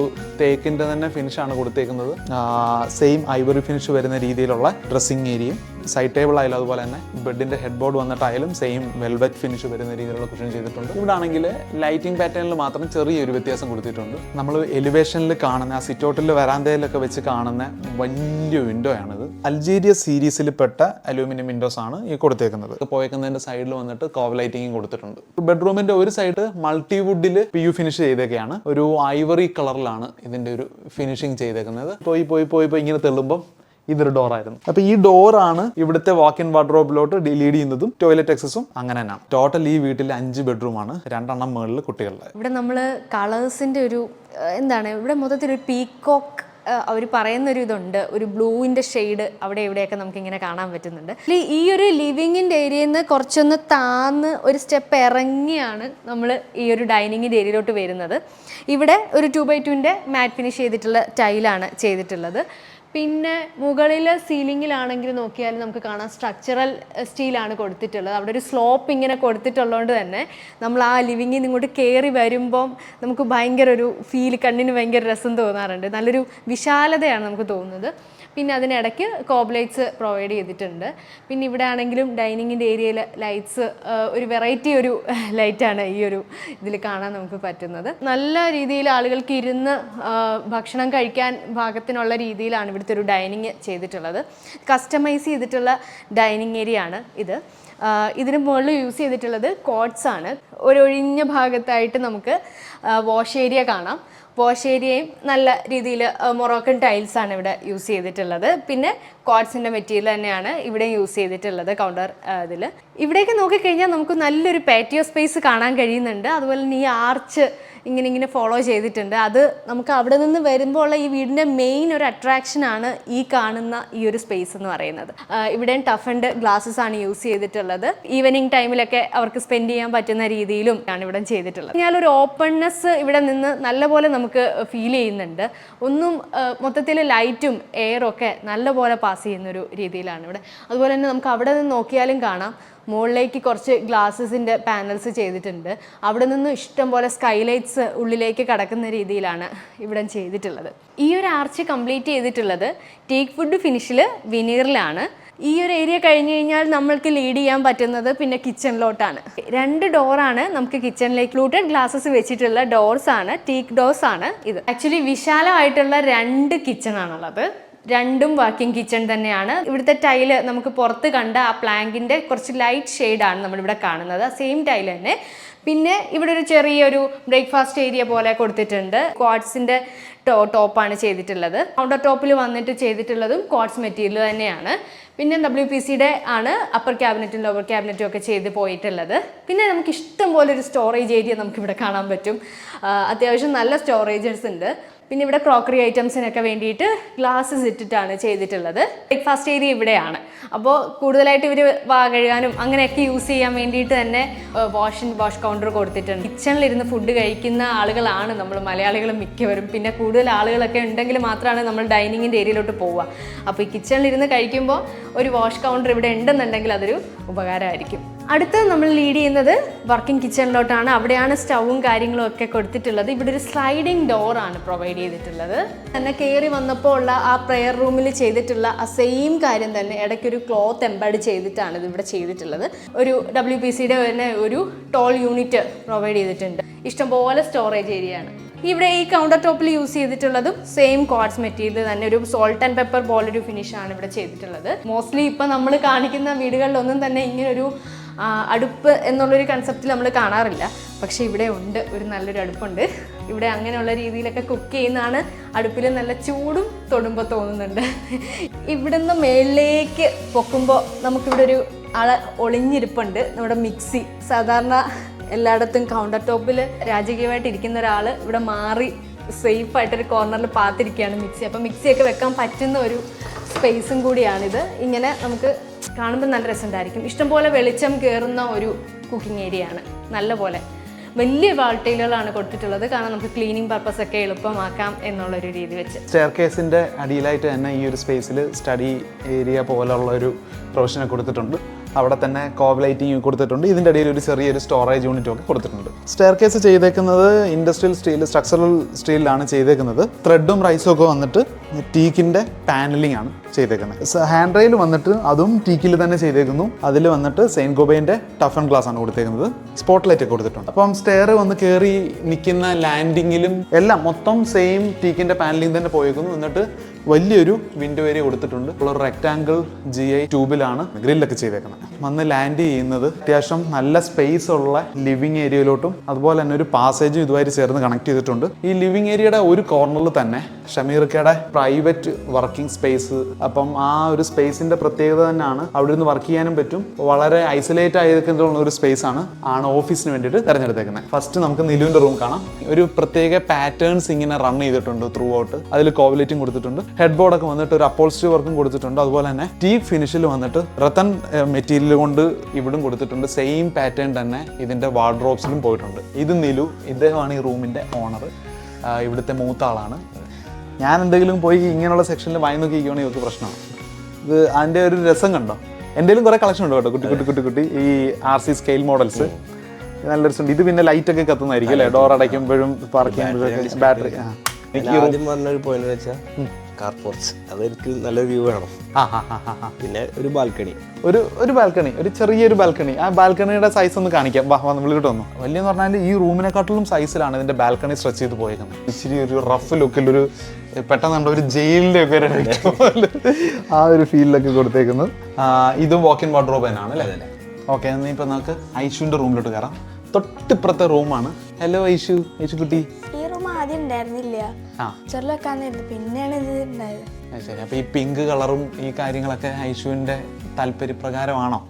തേക്കിന്റെ തന്നെ ഫിനിഷാണ് കൊടുത്തേക്കുന്നത്. സെയിം ഐവറി ഫിനിഷ് വരുന്ന രീതിയിലുള്ള ഡ്രസ്സിങ് ഏരിയയും സൈഡ് ടേബിൾ ആയാലും അതുപോലെ തന്നെ ബെഡിന്റെ ഹെഡ് ബോർഡ് വന്നിട്ടായാലും സെയിം വെൽവെറ്റ് ഫിനിഷ് വരുന്ന രീതിയിലുള്ള കുഷൻ ചെയ്തിട്ടുണ്ട്. ഇവിടെ ആണെങ്കിൽ ലൈറ്റിംഗ് പാറ്റേണിൽ മാത്രം ചെറിയൊരു വ്യത്യാസം കൊടുത്തിട്ടുണ്ട്. നമ്മൾ എലിവേഷനിൽ കാണുന്ന ആ സിറ്റൗട്ടിൽ വരാന്തയിലൊക്കെ വെച്ച് കാണുന്ന വലിയ വിൻഡോ ആണിത്. അൽജീരിയ സീരീസിൽ പെട്ട അലൂമിനിയം വിൻഡോസ് ആണ് ഈ കൊടുത്തേക്കുന്നത്. പോയേക്കുന്നതിന്റെ സൈഡിൽ വന്നിട്ട് കോവ് ലൈറ്റിംഗും കൊടുത്തിട്ടുണ്ട്. ബെഡ്റൂമിന്റെ ഒരു സൈഡ് മൾട്ടി വുഡിൽ പി യു ഫിനിഷ് ചെയ്തേക്കെയാണ്. ഒരു ഐവറി കളറിലാണ് ഇതിന്റെ ഒരു ഫിനിഷിംഗ് ചെയ്തേക്കുന്നത്. പോയി പോയി പോയി പോയി ഇങ്ങനെ തെള്ളുമ്പം ഇതൊരു ഡോറായിരുന്നു അപ്പൊ ഈ ഡോറാണ് ഇവിടുത്തെ വാക്ക് ഇൻ വാർഡ്രോബിലോട്ട് ലീഡ് ചെയ്യുന്നതും ടോയ്ലറ്റ് എക്സസും അങ്ങനെ തന്നെയാണ് ടോട്ടൽ ഈ വീട്ടിൽ അഞ്ച് ബെഡ്റൂം ആണ്. രണ്ടെണ്ണം മുകളിൽ കുട്ടികളുടെ. ഇവിടെ നമ്മൾ കളേഴ്സിന്റെ ഒരു എന്താണ് ഇവിടെ മൊത്തത്തിൽ ഒരു പീകോക്ക് അവർ പറയുന്ന ഒരു ഇതുണ്ട്. ഒരു ബ്ലൂവിന്റെ ഷെയ്ഡ് അവിടെ എവിടെയൊക്കെ നമുക്ക് ഇങ്ങനെ കാണാൻ പറ്റുന്നുണ്ട്. ഈ- ഈ ഒരു ലിവിങ്ങിന്റെ ഏരിയയിൽ നിന്ന് കുറച്ചൊന്ന് താന്ന് ഒരു സ്റ്റെപ്പ് ഇറങ്ങിയാണ് നമ്മൾ ഈ ഒരു ഡൈനിങ്ങിന്റെ ഏരിയയിലോട്ട് വരുന്നത്. ഇവിടെ ഒരു ടു ബൈ ടുവിന്റെ മാറ്റ് ഫിനിഷ് ചെയ്തിട്ടുള്ള ടൈലാണ് ചെയ്തിട്ടുള്ളത്. പിന്നെ മുകളിലെ സീലിങ്ങിലാണെങ്കിൽ നോക്കിയാൽ നമുക്ക് കാണാം സ്ട്രക്ചറൽ സ്റ്റീലാണ് കൊടുത്തിട്ടുള്ളത്. അവിടെ ഒരു സ്ലോപ്പ് ഇങ്ങനെ കൊടുത്തിട്ടുള്ളതുകൊണ്ട് തന്നെ നമ്മൾ ആ ലിവിങ്ങിൽ ഇങ്ങോട്ട് കയറി വരുമ്പം നമുക്ക് ഭയങ്കര ഒരു ഫീൽ കണ്ണിന് ഭയങ്കര രസം തോന്നാറുണ്ട്. നല്ലൊരു വിശാലതയാണ് നമുക്ക് തോന്നുന്നത്. പിന്നെ അതിനിടയ്ക്ക് കോബ്ലൈറ്റ്സ് പ്രൊവൈഡ് ചെയ്തിട്ടുണ്ട്. പിന്നെ ഇവിടെ ആണെങ്കിലും ഡൈനിങ്ങിന്റെ ഏരിയയിൽ ലൈറ്റ്സ് ഒരു വെറൈറ്റി ഒരു ലൈറ്റാണ് ഈ ഒരു ഇതിൽ കാണാൻ നമുക്ക് പറ്റുന്നത്. നല്ല രീതിയിൽ ആളുകൾക്ക് ഇരുന്ന് ഭക്ഷണം കഴിക്കാൻ ഭാഗത്തിനുള്ള രീതിയിലാണ് ഇവിടുത്തെ ഒരു ഡൈനിങ് ചെയ്തിട്ടുള്ളത്. കസ്റ്റമൈസ് ചെയ്തിട്ടുള്ള ഡൈനിങ് ഏരിയ ആണ് ഇത്. ഇതിന് മുകളിൽ യൂസ് ചെയ്തിട്ടുള്ളത് കോട്ട്സ് ആണ്. ഒരു ഒഴിഞ്ഞ ഭാഗത്തായിട്ട് നമുക്ക് വാഷ് ഏരിയ കാണാം. വാഷ് ഏരിയയും നല്ല രീതിയിൽ മൊറോക്കൻ ടൈൽസ് ആണ് ഇവിടെ യൂസ് ചെയ്തിട്ടുള്ളത്. പിന്നെ കോഡ്സിന്റെ മെറ്റീരിയൽ തന്നെയാണ് ഇവിടെ യൂസ് ചെയ്തിട്ടുള്ളത് കൗണ്ടർ ഇതിൽ ഇവിടേക്ക് നോക്കിക്കഴിഞ്ഞാൽ നമുക്ക് നല്ലൊരു പാറ്റിയോ സ്പേസ് കാണാൻ കഴിയുന്നുണ്ട്. അതുപോലെ തന്നെ ഈ ആർച്ച് ഇങ്ങനെ ഇങ്ങനെ ഫോളോ ചെയ്തിട്ടുണ്ട്. അത് നമുക്ക് അവിടെ നിന്ന് വരുമ്പോൾ ഉള്ള ഈ വീടിന്റെ മെയിൻ ഒരു അട്രാക്ഷനാണ് ഈ കാണുന്ന ഈ ഒരു സ്പേസ് എന്ന് പറയുന്നത്. ഇവിടെ ഇവിടെയും ടഫ് ആൻഡ് ഗ്ലാസ്സസ് ആണ് യൂസ് ചെയ്തിട്ടുള്ളത്. ഈവനിങ് ടൈമിലൊക്കെ അവർക്ക് സ്പെൻഡ് ചെയ്യാൻ പറ്റുന്ന രീതിയിലും ആണ് ഇവിടെ ചെയ്തിട്ടുള്ളത്. ഞാൻ ഒരു ഓപ്പൺനെസ് ഇവിടെ നിന്ന് നല്ലപോലെ നമുക്ക് ഫീൽ ചെയ്യുന്നുണ്ട്. ഒന്നും മൊത്തത്തിൽ ലൈറ്റും എയറും ഒക്കെ നല്ലപോലെ പാസ് ചെയ്യുന്ന ഒരു രീതിയിലാണ് ഇവിടെ. അതുപോലെ തന്നെ നമുക്ക് അവിടെ നിന്ന് നോക്കിയാലും കാണാം. മുകളിലേക്ക് കുറച്ച് ഗ്ലാസസിന്റെ പാനൽസ് ചെയ്തിട്ടുണ്ട്. അവിടെ നിന്ന് ഇഷ്ടം പോലെ സ്കൈലൈറ്റ്സ് ഉള്ളിലേക്ക് കടക്കുന്ന രീതിയിലാണ് ഇവിടെ ചെയ്തിട്ടുള്ളത്. ഈ ഒരു ആർച്ച് കംപ്ലീറ്റ് ചെയ്തിട്ടുള്ളത് ടേക്ക് ഫുഡ് ഫിനിഷിൽ വിനീറിലാണ് ഈ ഒരു ഏരിയ കഴിഞ്ഞ് കഴിഞ്ഞാൽ നമ്മൾക്ക് ലീഡ് ചെയ്യാൻ പറ്റുന്നത് പിന്നെ കിച്ചണിലോട്ടാണ് രണ്ട് ഡോറാണ് നമുക്ക് കിച്ചണിലേക്ക് ലൂട്ടഡ് ഗ്ലാസസ് വെച്ചിട്ടുള്ള ഡോർസ് ആണ് ടീക്ക് ഡോർസ് ആണ് ഇത്. ആക്ച്വലി വിശാലമായിട്ടുള്ള രണ്ട് കിച്ചൺ ആണുള്ളത്. രണ്ടും വർക്കിംഗ് കിച്ചൺ തന്നെയാണ്. ഇവിടുത്തെ ടൈൽ നമുക്ക് പുറത്ത് കണ്ട ആ പ്ലാങ്കിന്റെ കുറച്ച് ലൈറ്റ് ഷെയ്ഡാണ് നമ്മളിവിടെ കാണുന്നത്. സെയിം ടൈൽ തന്നെ. പിന്നെ ഇവിടെ ഒരു ചെറിയൊരു ബ്രേക്ക്ഫാസ്റ്റ് ഏരിയ പോലെ കൊടുത്തിട്ടുണ്ട്. ക്വാഡ്സിന്റെ ടോ ടോപ്പാണ് ചെയ്തിട്ടുള്ളത്. ഔട്ടർ ടോപ്പിൽ വന്നിട്ട് ചെയ്തിട്ടുള്ളതും ക്വാഡ്സ് മെറ്റീരിയൽ തന്നെയാണ്. പിന്നെ ഡബ്ല്യു പി സിയുടെ ആണ് അപ്പർ ക്യാബിനറ്റും ലോവർ ക്യാബിനറ്റും ഒക്കെ ചെയ്ത് പോയിട്ടുള്ളത്. പിന്നെ നമുക്ക് ഇഷ്ടം പോലെ ഒരു സ്റ്റോറേജ് ഏരിയ നമുക്കിവിടെ കാണാൻ പറ്റും. ആ, അത്യാവശ്യം നല്ല സ്റ്റോറേജസ് ഉണ്ട്. പിന്നെ ഇവിടെ ക്രോക്കറി ഐറ്റംസിനൊക്കെ വേണ്ടിയിട്ട് ഗ്ലാസ്സസ് ഇട്ടിട്ടാണ് ചെയ്തിട്ടുള്ളത്. ബ്രേക്ക്ഫാസ്റ്റ് ഏരിയ ഇവിടെയാണ്. അപ്പോൾ കൂടുതലായിട്ട് ഇവർ വാ കഴുകാനും അങ്ങനെയൊക്കെ യൂസ് ചെയ്യാൻ വേണ്ടിയിട്ട് തന്നെ വാഷ് വാഷ് കൗണ്ടർ കൊടുത്തിട്ടുണ്ട്. കിച്ചണിലിരുന്ന് ഫുഡ് കഴിക്കുന്ന ആളുകളാണ് നമ്മൾ മലയാളികൾ മിക്കവരും. പിന്നെ കൂടുതൽ ആളുകളൊക്കെ ഉണ്ടെങ്കിൽ മാത്രമാണ് നമ്മൾ ഡൈനിങ്ങിന്റെ ഏരിയയിലോട്ട് പോവുക. അപ്പോൾ ഈ കിച്ചണിലിരുന്ന് കഴിക്കുമ്പോൾ ഒരു വാഷ് കൗണ്ടർ ഇവിടെ ഉണ്ടെന്നുണ്ടെങ്കിൽ അതൊരു ഉപകാരമായിരിക്കും. അടുത്ത് നമ്മൾ ലീഡ് ചെയ്യുന്നത് വർക്കിംഗ് കിച്ചണിലോട്ടാണ് അവിടെയാണ് സ്റ്റൗവും കാര്യങ്ങളും ഒക്കെ കൊടുത്തിട്ടുള്ളത്. ഇവിടെ ഒരു സ്ലൈഡിംഗ് ആണ് പ്രൊവൈഡ് ചെയ്തിട്ടുള്ളത്. തന്നെ കയറി വന്നപ്പോൾ ഉള്ള ആ പ്രെയർ റൂമിൽ ചെയ്തിട്ടുള്ള ആ സെയിം കാര്യം തന്നെ ഇടയ്ക്കൊരു ക്ലോത്ത് എംബഡ് ചെയ്തിട്ടാണ് ഇത് ഇവിടെ ചെയ്തിട്ടുള്ളത്. ഒരു ഡബ്ല്യു പി സിയുടെ തന്നെ ഒരു ടോൾ യൂണിറ്റ് പ്രൊവൈഡ് ചെയ്തിട്ടുണ്ട്. ഇഷ്ടംപോലെ സ്റ്റോറേജ് ഏരിയ ആണ്. ഇവിടെ ഈ കൗണ്ടർ ടോപ്പിൽ യൂസ് ചെയ്തിട്ടുള്ളതും സെയിം ക്വാർട്സ് മെറ്റീരിയൽ തന്നെ. ഒരു സോൾട്ട് ആൻഡ് പെപ്പർ പോലൊരു ഫിനിഷ് ആണ് ഇവിടെ ചെയ്തിട്ടുള്ളത്. മോസ്റ്റ്ലി ഇപ്പം നമ്മൾ കാണിക്കുന്ന വീടുകളിലൊന്നും തന്നെ ഇങ്ങനൊരു ആ, അടുപ്പ് എന്നുള്ളൊരു കൺസെപ്റ്റിൽ നമ്മൾ കാണാറില്ല. പക്ഷേ ഇവിടെ ഉണ്ട് ഒരു നല്ലൊരു അടുപ്പുണ്ട്. ഇവിടെ അങ്ങനെയുള്ള രീതിയിലൊക്കെ കുക്ക് ചെയ്യുന്നതാണ് അടുപ്പിൽ നല്ല ചൂടും തൊടുമ്പോൾ തോന്നുന്നുണ്ട്. ഇവിടുന്ന് മേളിലേക്ക് പൊക്കുമ്പോൾ നമുക്കിവിടെ ഒരു ആൾ ഒളിഞ്ഞിരിപ്പുണ്ട്. നമ്മുടെ മിക്സി. സാധാരണ എല്ലായിടത്തും കൗണ്ടർ ടോപ്പിൽ രാജകീയമായിട്ട് ഇരിക്കുന്ന ഒരാൾ ഇവിടെ മാറി സേഫ് ആയിട്ടൊരു കോർണറിൽ പാത്തിരിക്കുകയാണ് മിക്സി. അപ്പം മിക്സിയൊക്കെ വെക്കാൻ പറ്റുന്ന ഒരു സ്പേസും കൂടിയാണിത്. ഇങ്ങനെ നമുക്ക് കാണുമ്പോൾ നല്ല രസമുണ്ടായിരിക്കും. ഇഷ്ടംപോലെ വെളിച്ചം കയറുന്ന ഒരു കുക്കിംഗ് ഏരിയ ആണ്. നല്ല പോലെ വലിയ വാൾട്ടൈലുകളാണ് കൊടുത്തിട്ടുള്ളത്. കാരണം നമുക്ക് ക്ലീനിങ് പർപ്പസ് ഒക്കെ എളുപ്പമാക്കാം എന്നുള്ള ഒരു രീതി വെച്ച്. സ്റ്റെയർകേസിന്റെ അടിയിലായിട്ട് തന്നെ ഈ ഒരു സ്പേസിൽ സ്റ്റഡി ഏരിയ പോലുള്ള ഒരു പ്രൊവിഷനെ കൊടുത്തിട്ടുണ്ട്. അവിടെ തന്നെ കോവ് ലൈറ്റിംഗ് കൊടുത്തിട്ടുണ്ട്. ഇതിന്റെ ഇടയിൽ ഒരു ചെറിയൊരു സ്റ്റോറേജ് യൂണിറ്റും ഒക്കെ കൊടുത്തിട്ടുണ്ട്. സ്റ്റെയർ കേസ് ചെയ്തേക്കുന്നത് ഇൻഡസ്ട്രിയൽ സ്റ്റീൽ സ്ട്രക്ചറൽ സ്റ്റീലിലാണ് ചെയ്തേക്കുന്നത്. ത്രെഡും റൈസും ഒക്കെ വന്നിട്ട് ടീക്കിന്റെ പാനലിംഗ് ആണ് ചെയ്തേക്കുന്നത്. ഹാൻഡ് റെയിൽ വന്നിട്ട് അതും ടീക്കിൽ തന്നെ ചെയ്തേക്കുന്നു. അതിൽ വന്നിട്ട് സെയിൻ ഗോബൈന്റെ ടഫ് ആൻഡ് ഗ്ലാസ് ആണ് കൊടുത്തേക്കുന്നത്. സ്പോട്ട് ലൈറ്റ് ഒക്കെ കൊടുത്തിട്ടുണ്ട്. അപ്പം സ്റ്റെയർ വന്ന് കയറി നിൽക്കുന്ന ലാൻഡിങ്ങിലും എല്ലാം മൊത്തം സെയിം ടീക്കിന്റെ പാനലിംഗ് തന്നെ പോയേക്കുന്നു. എന്നിട്ട് വലിയൊരു വിൻഡോ ഏരിയ കൊടുത്തിട്ടുണ്ട്. ഉള്ള റെക്ടാങ്കിൾ ജി ഐ ട്യൂബിലാണ് ഗ്രില്ലൊക്കെ ചെയ്തേക്കുന്നത്. വന്ന് ലാൻഡ് ചെയ്യുന്നത് അത്യാവശ്യം നല്ല സ്പേസ് ഉള്ള ലിവിങ് ഏരിയയിലോട്ടും അതുപോലെ തന്നെ ഒരു പാസേജും ഇതുമായിട്ട് ചേർന്ന് കണക്ട് ചെയ്തിട്ടുണ്ട്. ഈ ലിവിങ് ഏരിയയുടെ ഒരു കോർണറിൽ തന്നെ ഷമീർക്കയുടെ പ്രൈവറ്റ് വർക്കിംഗ് സ്പേസ് അപ്പം ആ ഒരു സ്പേസിന്റെ പ്രത്യേകത തന്നെയാണ് അവിടെ നിന്ന് വർക്ക് ചെയ്യാനും പറ്റും. വളരെ ഐസൊലേറ്റ് ആയിരിക്കുന്ന ഒരു സ്പേസ് ആണ് ആണ് ഓഫീസിന് വേണ്ടിയിട്ട് തിരഞ്ഞെടുത്തേക്കുന്നത്. ഫസ്റ്റ് നമുക്ക് നിലുവിന്റെ റൂം കാണാം. ഒരു പ്രത്യേക പാറ്റേൺസ് ഇങ്ങനെ റൺ ചെയ്തിട്ടുണ്ട് ത്രൂ ഔട്ട് അതിൽ കോവിലേറ്റും കൊടുത്തിട്ടുണ്ട്. ഹെഡ് ബോർഡൊക്കെ വന്നിട്ട് ഒരു അപ്പോൾസ്റ്റി വർക്കും കൊടുത്തിട്ടുണ്ട്. അതുപോലെ തന്നെ ടീ ഫിനിഷിൽ വന്നിട്ട് റത്തൻ മെറ്റീരിയൽ കൊണ്ട് ഇവിടും കൊടുത്തിട്ടുണ്ട്. സെയിം പാറ്റേൺ തന്നെ ഇതിന്റെ വാർഡ്രോബ്സിലും പോയിട്ടുണ്ട്. ഇത് നിലു ഇദ്ദേഹമാണ് ഈ റൂമിന്റെ ഓണർ. ഇവിടുത്തെ മൂത്ത ആളാണ്. ഞാൻ എന്തെങ്കിലും പോയി ഇങ്ങനെയുള്ള സെക്ഷനിൽ വായി നോക്കിയിരിക്കുകയാണെങ്കിൽ ഇവർക്ക് പ്രശ്നമാണ്. ഇത് അതിന്റെ ഒരു രസം കണ്ടോ? എന്തെങ്കിലും കുറേ കളക്ഷൻ ഉണ്ട് കേട്ടോ. കുട്ടി കുട്ടി കുട്ടി കുട്ടി. ഈ ആർ സി സ്കെയിൽ മോഡൽസ് നല്ല രസമുണ്ട്. ഇത് പിന്നെ ലൈറ്റ് ഒക്കെ കത്തുന്നതായിരിക്കും അല്ലേ? ഡോർ അടയ്ക്കുമ്പോഴും പാർക്ക് ചെയ്യുമ്പോഴും ബാറ്ററി എനിക്ക് ആദ്യം പറഞ്ഞൊരു പോയിന്റ് വെച്ചാൽ കാർ പോർച്ച് അതെനിക്ക് നല്ല വ്യൂ വേണം. പിന്നെ ഒരു ബാൽക്കണി ഒരു ഒരു ബാൽക്കണി ഒരു ചെറിയൊരു ബാൽക്കണി ആ ബാൽക്കണിയുടെ സൈസ് ഒന്ന് കാണിക്കാം. വാ വാ നമ്മൾ ഇങ്ങോട്ട് വന്നു. വലിയെന്ന് പറഞ്ഞാൽ ഈ റൂമിനെക്കാട്ടിലും സൈസിലാണ് ഇതിന്റെ ബാൽക്കണി സ്ട്രെച്ച് ചെയ്ത് പോയേക്കുന്നത്. ഇച്ചിരി ഒരു റഫ് ലുക്കിൽ ഒരു പെട്ടെന്ന് കണ്ട ഒരു ജയിലിന്റെ ഒക്കെ ആ ഒരു ഫീലിലൊക്കെ കൊടുത്തേക്കുന്നത്. ഇതും ഇതും വാക്കിൻ വാർഡ്രോബ് തന്നെയാണ് അല്ലേ? ഓക്കെ എന്നാൽ ഇപ്പം നമുക്ക് ഐഷുവിന്റെ റൂമിലോട്ട് കയറാം തൊട്ടിപ്പുറത്തെ റൂമാണ് ഹലോ ഐഷു ഐഷു കുട്ടി. ഈ ആദ്യം ഉണ്ടായിരുന്നില്ല. ആ. ചെറു വെക്കാന്നിരുന്നു പിന്നെയാണ് ഇത് ഉണ്ടായത്. ശരി. അപ്പൊ ഈ പിങ്ക് കളറും ഈ കാര്യങ്ങളൊക്കെ ഐശുവിന്റെ താല്പര്യപ്രകാരമാണോ?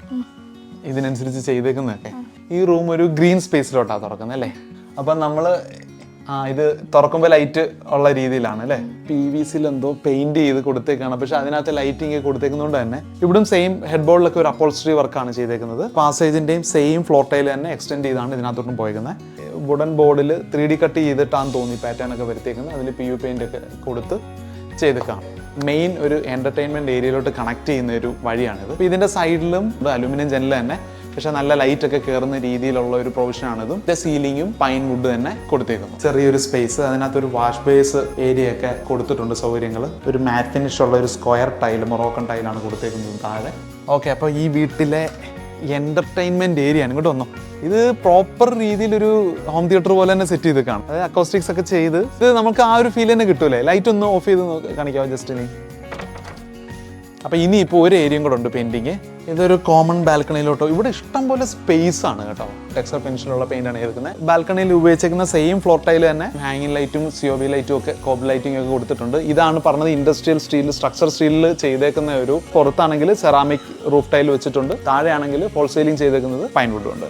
ഇതിനനുസരിച്ച് ചെയ്തേക്കുന്നതൊക്കെ. ഈ റൂം ഒരു ഗ്രീൻ സ്പേസിലോട്ടാണ് തുറക്കുന്നത് അല്ലേ? അപ്പൊ നമ്മൾ ആ ഇത് തുറക്കുമ്പോൾ ലൈറ്റ് ഉള്ള രീതിയിലാണ് അല്ലേ? പി വി സിയിൽ എന്തോ പെയിന്റ് ചെയ്ത് കൊടുത്തേക്കാണ്. പക്ഷെ അതിനകത്ത് ലൈറ്റിംഗ് കൊടുത്തേക്കുന്നതുകൊണ്ട് തന്നെ ഇവിടും സെയിം ഹെഡ് ബോർഡിലൊക്കെ ഒരു അപ്പോൾസ്ട്രി വർക്കാണ് ചെയ്തേക്കുന്നത്. പാസേജിന്റെയും സെയിം ഫ്ലോർ ടൈൽ തന്നെ എക്സ്റ്റെൻഡ് ചെയ്താണ് ഇതിനകത്തോട്ടും പോയേക്കുന്നത്. വുഡൻ ബോർഡിൽ ത്രീ ഡി കട്ട് ചെയ്തിട്ടാണ് തോന്നി പാറ്റേൺ ഒക്കെ വരുത്തേക്കുന്നത് അതിൽ പി യു പെയിന്റ് ഒക്കെ കൊടുത്ത് ചെയ്തേക്കാം. മെയിൻ ഒരു എന്റർടൈൻമെന്റ് ഏരിയയിലോട്ട് കണക്ട് ചെയ്യുന്ന ഒരു വഴിയാണിത്. അപ്പോൾ ഇതിന്റെ സൈഡിലും അലുമിനിയം ജനൽ തന്നെ പക്ഷെ നല്ല ലൈറ്റ് ഒക്കെ കയറുന്ന രീതിയിലുള്ള ഒരു പ്രൊവിഷൻ ആണിതും. ഇതിന്റെ സീലിംഗും പൈൻ വുഡ് തന്നെ കൊടുത്തേക്കുന്നു. ചെറിയൊരു സ്പേസ് അതിനകത്ത് ഒരു വാഷ് ബേസ് ഏരിയ ഒക്കെ കൊടുത്തിട്ടുണ്ട് സൗകര്യങ്ങൾ ഒരു മാറ്റ് ഫിനിഷ് ഉള്ള ഒരു സ്ക്വയർ ടൈൽ മൊറോക്കൻ ടൈലാണ് കൊടുത്തേക്കുന്നത് താഴെ. ഓക്കെ അപ്പോൾ ഈ വീട്ടിലെ എന്റർടൈൻമെന്റ് ഏരിയ ആണ്. ഇങ്ങോട്ട് വന്നോ. ഇത് പ്രോപ്പർ രീതിയിലൊരു ഹോം തിയേറ്റർ പോലെ തന്നെ സെറ്റ് ചെയ്ത് കാണും. അതായത് അക്കോസ്റ്റിക്സ് ഒക്കെ ചെയ്ത് ഇത് നമുക്ക് ആ ഒരു ഫീൽ തന്നെ കിട്ടൂലേ? ലൈറ്റ് ഒന്ന് ഓഫ് ചെയ്ത് കാണിക്കാമോ ജസ്റ്റ് ഇനി? അപ്പോൾ ഇനി ഇപ്പോൾ ഒരു ഏരിയയും കൂടെ ഉണ്ട് പെയിന്റിങ് ഇതൊരു കോമൺ ബാൽക്കണിയിലോട്ടോ ഇവിടെ ഇഷ്ടം പോലെ സ്പേസ് ആണ് കേട്ടോ. ടെക്സ്ചർ പെൻഷനുള്ള പെയിന്റ് ആണ് എടുക്കുന്നത്. ബാൽക്കണിയിൽ ഉപയോഗിച്ചിരിക്കുന്ന സെയിം ഫ്ലോർ ടൈൽ തന്നെ ഹാങ്ങിങ് ലൈറ്റും സിഒബി ലൈറ്റും ഒക്കെ കോബ് ലൈറ്റിംഗ് ഒക്കെ കൊടുത്തിട്ടുണ്ട്. ഇതാണ് പറഞ്ഞത് ഇൻഡസ്ട്രിയൽ സ്റ്റീൽ സ്ട്രക്ചർ സ്റ്റീലിൽ ചെയ്തേക്കുന്ന ഒരു പുറത്താണെങ്കിൽ സെറാമിക് റൂഫ് ടൈൽ വെച്ചിട്ടുണ്ട്. താഴെയാണെങ്കിൽ ഹോൾസെയിലിംഗ് ചെയ്തേക്കുന്നത് പൈൻ വുഡ് ഉണ്ട്